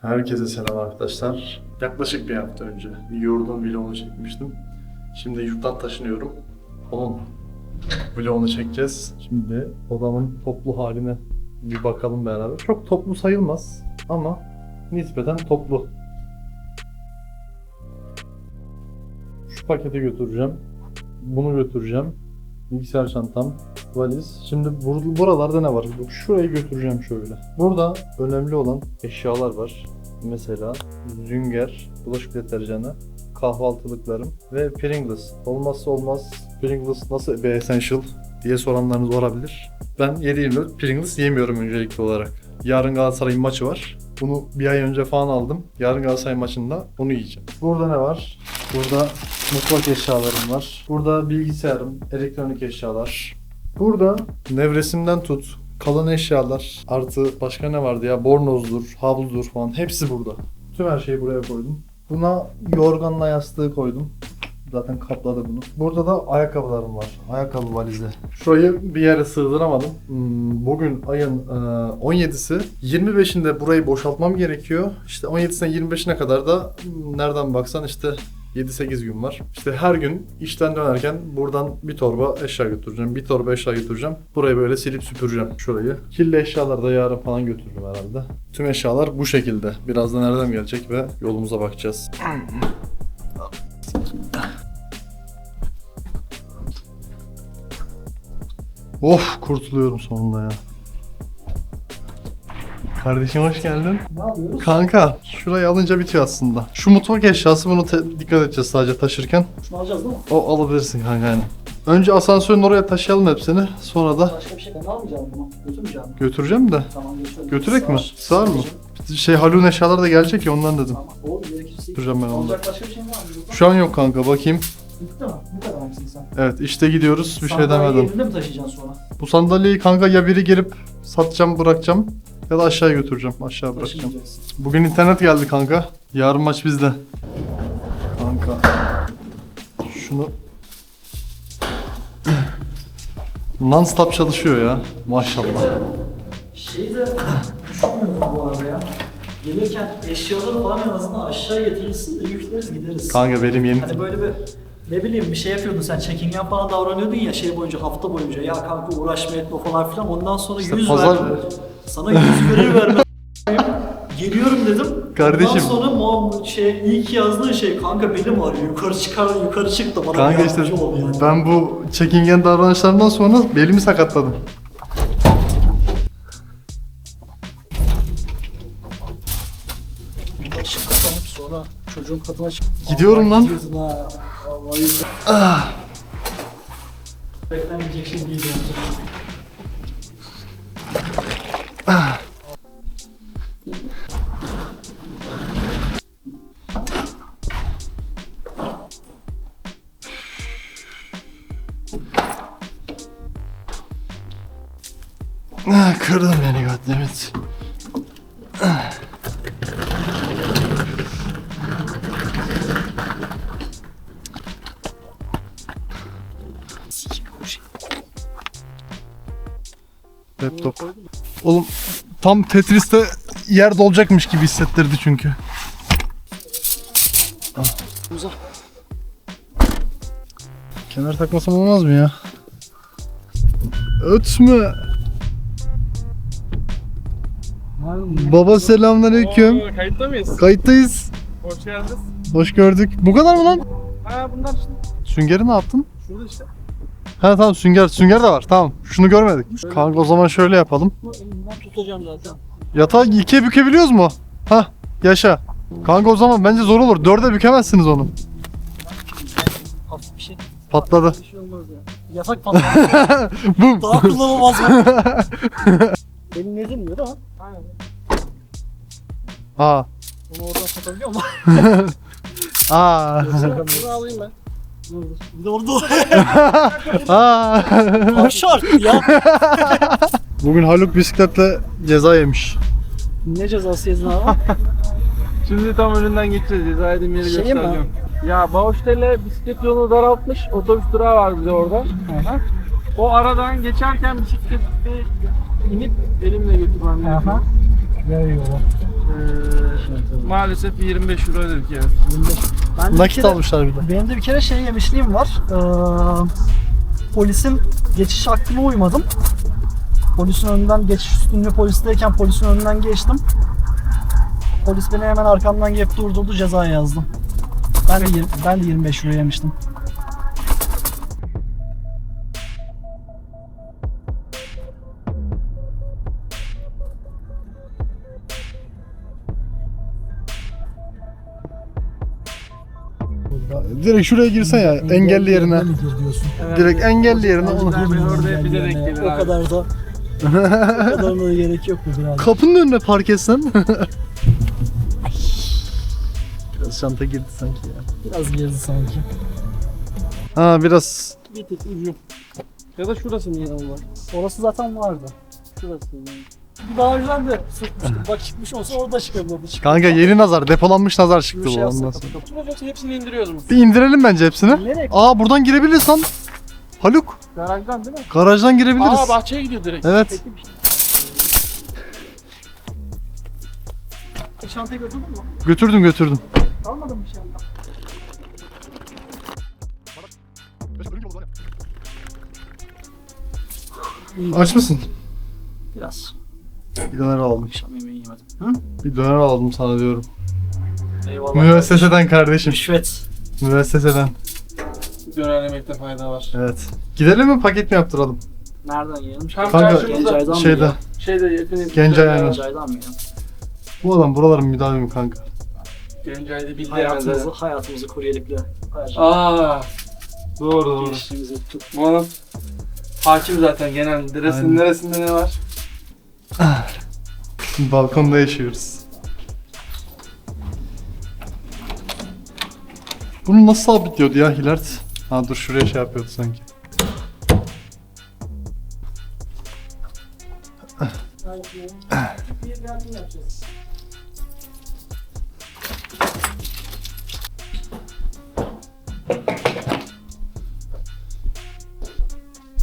Herkese selam arkadaşlar. Yaklaşık bir hafta önce yurdun vlogunu çekmiştim. Şimdi yurttan taşınıyorum. Onun vlogunu çekeceğiz. Şimdi odamın toplu haline bir bakalım beraber. Çok toplu sayılmaz ama nispeten toplu. Şu paketi götüreceğim. Bunu götüreceğim. Bilgisayar çantam, valiz. Şimdi bur- buralarda ne var? Şurayı götüreceğim şöyle. Burada önemli olan eşyalar var. Mesela zünger, bulaşık deterjanı, kahvaltılıklarım ve Pringles. Olmazsa olmaz Pringles nasıl bir essential diye soranlarınız olabilir. Ben 7-24 Pringles yemiyorum öncelikli olarak. Yarın Galatasaray'ın maçı var. Bunu bir ay önce falan aldım. Yarın Galatasaray maçında onu yiyeceğim. Burada ne var? Burada mutfak eşyalarım var. Burada bilgisayarım, elektronik eşyalar. Burada nevresimden tut, kalan eşyalar, artı başka ne vardı ya? Bornozdur, havludur falan hepsi burada. Tüm her şeyi buraya koydum. Buna yorganla yastığı koydum. Zaten kapladı bunu. Burada da ayakkabılarım var. Ayakkabı valizi. Şurayı bir yere sığdıramadım. Hmm, Bugün ayın e, 17'si. 25'inde burayı boşaltmam gerekiyor. İşte 17'sinden 25'ine kadar da nereden baksan işte 7-8 gün var. İşte her gün işten dönerken buradan bir torba eşya götüreceğim. Bir torba eşya götüreceğim. Burayı böyle silip süpüreceğim şurayı. Kirli eşyaları da yarın falan götürürüm herhalde. Tüm eşyalar bu şekilde. Birazdan nereden gelecek ve yolumuza bakacağız. Of kurtuluyorum sonunda ya. Kardeşim hoş geldin. Ne yapıyoruz? Kanka şurayı alınca bitiyor aslında. Şu mutfak eşyası bunu dikkat edeceğiz sadece taşırken. Şunu alacağız değil mi? O alabilirsin kanka yani. Önce asansörün oraya taşıyalım hepsini. Sonra da Başka bir şey ben almayacağım bunu. Götürmeyeceğim. götüreceğim de. Tamam götürelim. Götürek mi? Sığar. Mı? Şey Haluk'un eşyaları da gelecek ya ondan dedim. Tamam. O gerekirse. Götüreceğim ben onu da. Alacak başka bir şey mi var mı? Şu an yok kanka bakayım. Bitti mi? Bu kadar mısın sen? Evet işte gidiyoruz bir şey Sandalyeyi demedim. elinde mi taşıyacaksın sonra? Bu sandalyeyi kanka ya biri gelip satacağım bırakacağım ya da aşağı götüreceğim aşağı bırakacağım. Bugün internet geldi kanka. Yarın maç bizde. Kanka. Şunu Non-stop çalışıyor ya. Maşallah. Şeyi de düşünmüyorum bu arada ya. Gelirken eşyaları falan en azından aşağı getirirsin de yükleriz gideriz. Kanka benim yeni... Hani böyle bir ne bileyim bir şey yapıyordun sen çekingen falan davranıyordun ya şey boyunca hafta boyunca ya kanka uğraşma etme falan filan ondan sonra İşte yüz pazar- verdim. Sana yüz verir vermez geliyorum dedim. Kardeşim. Ondan sonra muam şey iyi ki yazdığın şey kanka belim ağrıyor yukarı çıkar yukarı çık da bana Kanka bir işte yardımcı ol yani. ben bu çekingen davranışlarımdan sonra belimi sakatladım. Kapanıp sonra çocuğun katına çık. Gidiyorum lan. Gidiyorsun ha. Vallahi yüzüne. Beklenmeyecek şey değil yani. Ah, kırdın beni goddammit. Tam Tetris'te yer dolacakmış gibi hissettirdi çünkü. Uzak. Kemer takmasam olmaz mı ya? Ötme. Baba selamünaleyküm. Oo, kayıtta mıyız? Kayıttayız. Hoş geldiniz. Hoş gördük. Bu kadar mı lan? Ha bunlar işte. Süngeri ne yaptın? Şurada işte. Ha tamam sünger. Sünger de var. Tamam. Şunu görmedik. Kanka o zaman şöyle yapalım. Elimden tutacağım zaten. Yatağı ikiye bükebiliyoruz mu? Ha yaşa. Kanka o zaman bence zor olur. Dörde bükemezsiniz onu. Hafif bir şey. Patladı. Bir şey olmaz ya. Yasak patlar. Bum. Daha kullanılmaz mı? Benim ne dinmiyor da. Aynen. Aa. Onu oradan satabiliyor mu? Aa. Bunu alayım ben. Bir de orada Aa. Aşağı ya. Bugün Haluk bisikletle ceza yemiş. Ne cezası yedin abi? Şimdi tam önünden geçeceğiz. Ceza edeyim yeri Şey mi? göstereceğim. Ya Bağıştele bisiklet yolunu daraltmış. Otobüs durağı var bize orada. O aradan geçerken bisiklete inip elimle götürmem gerekiyor. Veriyorlar. Ee, maalesef bir 25 euro ödedik yani. 25. Ben de bir Nakit kere- almışlar bir de. Benim de bir kere şey yemişliğim var. Ee, polisin geçiş hakkına uymadım. Polisin önünden geçiş üstünlüğü polisteyken polisin önünden geçtim. Polis beni hemen arkamdan gelip durdurdu ceza yazdım. Ben de, ben de 25 euro yemiştim. Direkt şuraya girsen ya engelli yerine. Direkt engelli yerine onu. Ben Engelli bilerek yerine. gelir O abi. kadar da o kadar da gerek yok mu biraz? Kapının önüne park etsen. Biraz şanta girdi sanki ya. Biraz girdi sanki. Ha biraz Bir tek ucu. Ya da şurası yine var? Orası zaten vardı. Şurası. Daha önceden de sürtmüştüm. Bak çıkmış olsa orada çıkabilirdi. Kanka yeni nazar depolanmış nazar çıktı bu şey ondan sonra. Şurası yoksa hepsini indiriyoruz mu? Bir indirelim bence hepsini. Nereye? Aa buradan girebiliriz lan. Haluk Garajdan değil mi? garajdan girebiliriz. Aa bahçeye gidiyor direkt. Evet. Peki. Çantayı götürdün mü? Götürdüm götürdüm. Almadın mı bir şey? Aç mısın? Biraz. Bir döner aldım. Akşam yemeği yemedim. Hı? Bir döner aldım sana diyorum. Eyvallah. Müesseseden kardeşim. Rüşvet. Müesseseden. Döner yemekte fayda var. Evet. Gidelim mi paket mi yaptıralım? Nereden yiyelim? Tam Kanka. Gencay'dan mı Şeyde. yiyelim? Şeyde yakın. Gencay aynen. Gencay'dan mı yiyelim? Bu adam buraların müdavimi kanka. Gencay'da bildi Hayatımızı, hayatımızı kuryelikle. Aa. Doğru doğru. Gençliğimizi. Bu adam hakim zaten genel. Aynen. Neresinde, neresinde ne var? Balkonda yaşıyoruz. Bunu nasıl sabitliyordu ya Hilart? Ha dur şuraya şey yapıyordu sanki.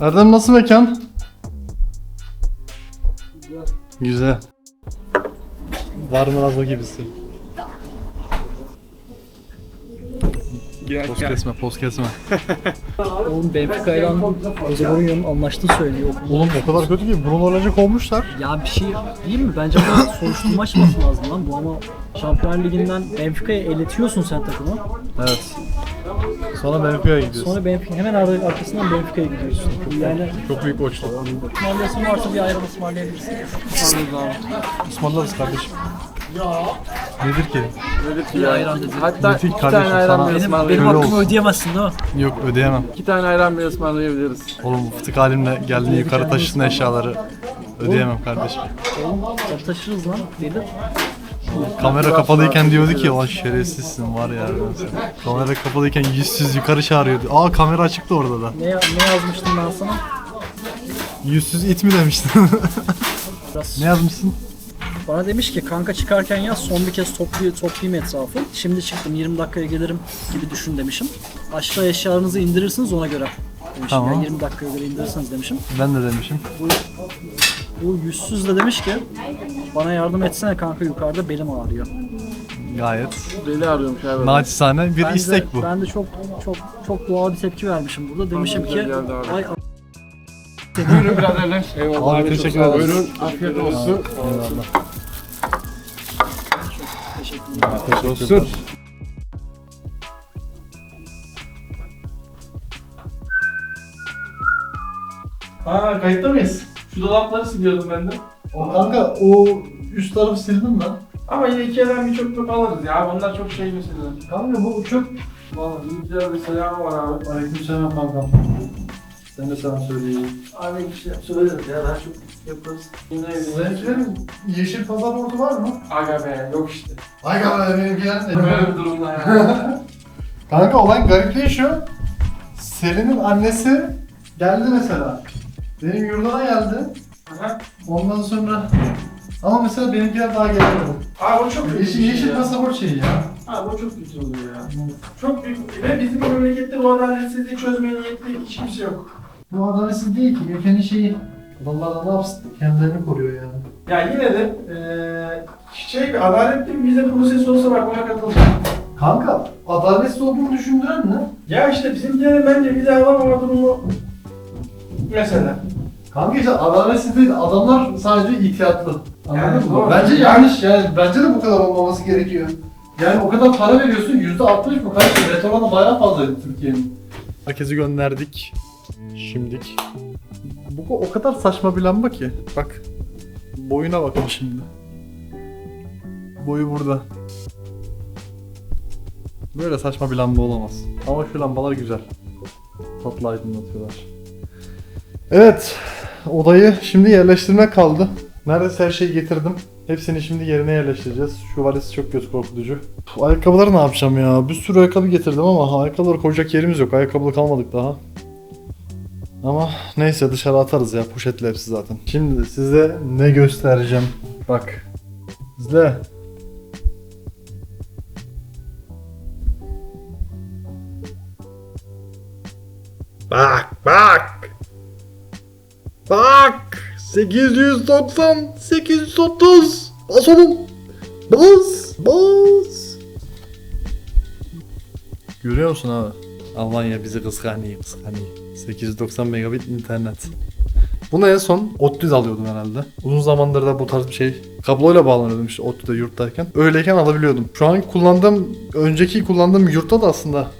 Erdem nasıl mekan? Güzel. Var mı az o gibisi? Gel Poz kesme, poz kesme. Oğlum Benfica'yla Jose Mourinho'nun anlaştığı söylüyor. Oğlum o kadar kötü ki Bruno Lage kovmuşlar. Ya bir şey değil mi? Bence bu soruşturma açması lazım lan. Bu ama Şampiyonlar Ligi'nden Benfica'ya eletiyorsun sen takımı. Evet. Sonra Benfica'ya gidiyorsun. Sonra Benfica hemen ar- arkasından Benfica'ya gidiyorsun. Yani Çok büyük boşluk. ısmarlayasın varsa bir ayran ısmarlayabilirsin. Ismarlarız kardeşim. Nedir ki? Ayran. Hatta Müthiş iki kardeşim, tane ayran sana- bile Benim, benim ısmarlayabiliriz. Hakkımı olsun. ödeyemezsin değil mi? Yok ödeyemem. İki tane ayran bile ısmarlayabiliriz. Oğlum fıtık halimle geldin yukarı taşıdın eşyaları. Ödeyemem kardeşim. Oğlum tabii taşırız lan. Deli. Kamera kapalıyken diyordu ki o şerefsizsin var ya. Kamera kapalıyken yüzsüz yukarı çağırıyordu. Aa kamera açıktı orada da. Ne, ne yazmıştım ben sana? Yüzsüz it mi demiştin? Biraz ne yazmışsın? Bana demiş ki kanka çıkarken yaz son bir kez toplu, toplayayım etrafı. Şimdi çıktım 20 dakikaya gelirim gibi düşün demişim. Aşağı eşyalarınızı indirirsiniz ona göre. Demişim Tamam. yani 20 dakikaya göre indirirsiniz demişim. Ben de demişim. Bu yüzsüz de demiş ki bana yardım etsene kanka yukarıda belim ağrıyor. Gayet. Deli arıyormuş abi. Naçizane bir Ben de, istek bu. ben de çok çok çok doğal bir tepki vermişim burada. Demişim ki güzel geldi abi. ay Buyurun biraderler. Eyvallah. Abi, teşekkür ederim. Buyurun. Afiyet olsun. Eyvallah. teşekkür ederim. Olsun. Ha kayıtta mıyız? Şu dolapları siliyordum ben de. O kanka o üst tarafı sildin lan. Ama yine iki elden bir çöp çöp alırız ya. Bunlar çok şey mesela. Kanka bu çöp. Valla iyi güzel bir selam var abi. Aleykümselam kankam. Sen de sana söyleyeyim. Abi bir şey söyleriz ya. Daha çok yaparız. Seninkilerin yeşil pasaportu var mı? Aga be yok işte. Ay kanka benimkiler de. Böyle bir durumda ya. Kanka olay garipleşiyor. Selin'in annesi geldi mesela. Benim yurduma geldi. Aha. Ondan sonra ama mesela benimkiler daha gelmedi. Abi o çok kötü bir Yeşil, şey yeşil ya. pasaport şeyi ya. Abi o çok kötü oluyor ya. Çok büyük ve bizim memlekette bu adaletsizliği çözmeye niyetli hiç kimse yok. Bu adaletsiz değil ki. Ülkenin şeyi. Da ne yapsın? Kendilerini koruyor yani. Ya yine de eee şey bir adaletli bir vize prosesi olsa bak buna katılacağım. Kanka adaletsiz olduğunu düşündüren ne? Ya işte bizimkilerin bence vize alamama durumu mesela. Kanka işte adaletsiz değil adamlar sadece ihtiyatlı. Anladın Yani mı? doğru. Bence yanlış yani bence de bu kadar olmaması gerekiyor. Yani o kadar para veriyorsun yüzde altmış mı kaç? Retorana bayağı fazla Türkiye'nin. Herkesi gönderdik. Şimdik. Bu o kadar saçma bir lamba ki. Bak. Boyuna bakın şimdi. Boyu burada. Böyle saçma bir lamba olamaz. Ama şu lambalar güzel. Tatlı aydınlatıyorlar. Evet. Odayı şimdi yerleştirmek kaldı. Neredeyse her şeyi getirdim. Hepsini şimdi yerine yerleştireceğiz. Şu valiz çok göz korkutucu. Puh, Ayakkabıları ne yapacağım ya? Bir sürü ayakkabı getirdim ama ayakkabıları koyacak yerimiz yok. Ayakkabılı kalmadık daha. Ama neyse dışarı atarız ya. Poşetli hepsi zaten. Şimdi size ne göstereceğim. Bak. İzle. Bak bak. Bak. 890 830 Bas oğlum. Bas. Bas. Görüyor musun abi? Almanya bizi kıskanıyor kıskanıyor. 890 megabit internet. Bunu en son ODTÜ'de alıyordum herhalde. Uzun zamandır da bu tarz bir şey kabloyla bağlanıyordum işte ODTÜ'de yurttayken. Öyleyken alabiliyordum. Şu an kullandığım, önceki kullandığım yurtta da aslında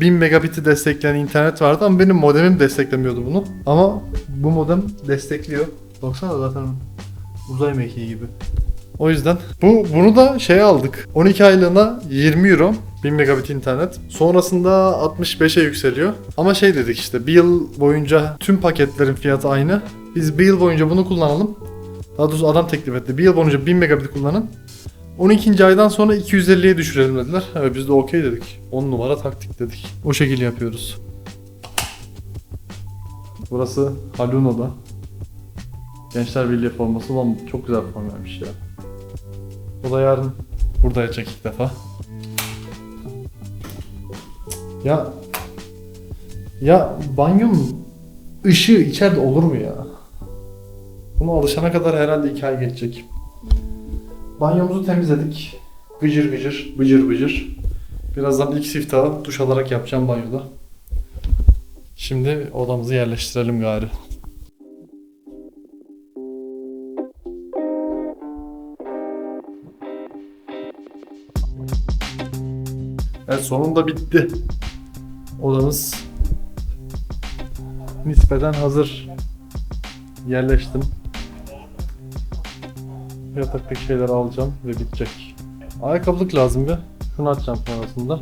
1000 megabit'i destekleyen internet vardı ama benim modemim desteklemiyordu bunu. Ama bu modem destekliyor. Baksana zaten uzay mekiği gibi. O yüzden bu bunu da şeye aldık. 12 aylığına 20 euro 1000 megabit internet. Sonrasında 65'e yükseliyor. Ama şey dedik işte bir yıl boyunca tüm paketlerin fiyatı aynı. Biz bir yıl boyunca bunu kullanalım. Daha doğrusu adam teklif etti. Bir yıl boyunca 1000 megabit kullanın. 12. aydan sonra 250'ye düşürelim dediler. Evet biz de okey dedik. 10 numara taktik dedik. O şekilde yapıyoruz. Burası Haluna'da. Gençler Birliği forması olan çok güzel form vermiş ya. O da yarın burada yapacak ilk defa. Ya ya banyonun ışığı içeride olur mu ya? Buna alışana kadar herhalde iki ay geçecek. Banyomuzu temizledik. Gıcır gıcır, bıcır bıcır. Birazdan ilk siftahı duş alarak yapacağım banyoda. Şimdi odamızı yerleştirelim gari. Evet sonunda bitti. Odamız nispeten hazır. Yerleştim. Yataktaki şeyleri alacağım ve bitecek. Ayakkabılık lazım bir. Şunu açacağım sonrasında.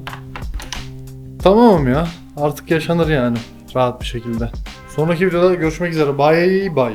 Tamamım ya. Artık yaşanır yani. Rahat bir şekilde. Sonraki videoda görüşmek üzere. Bye bye.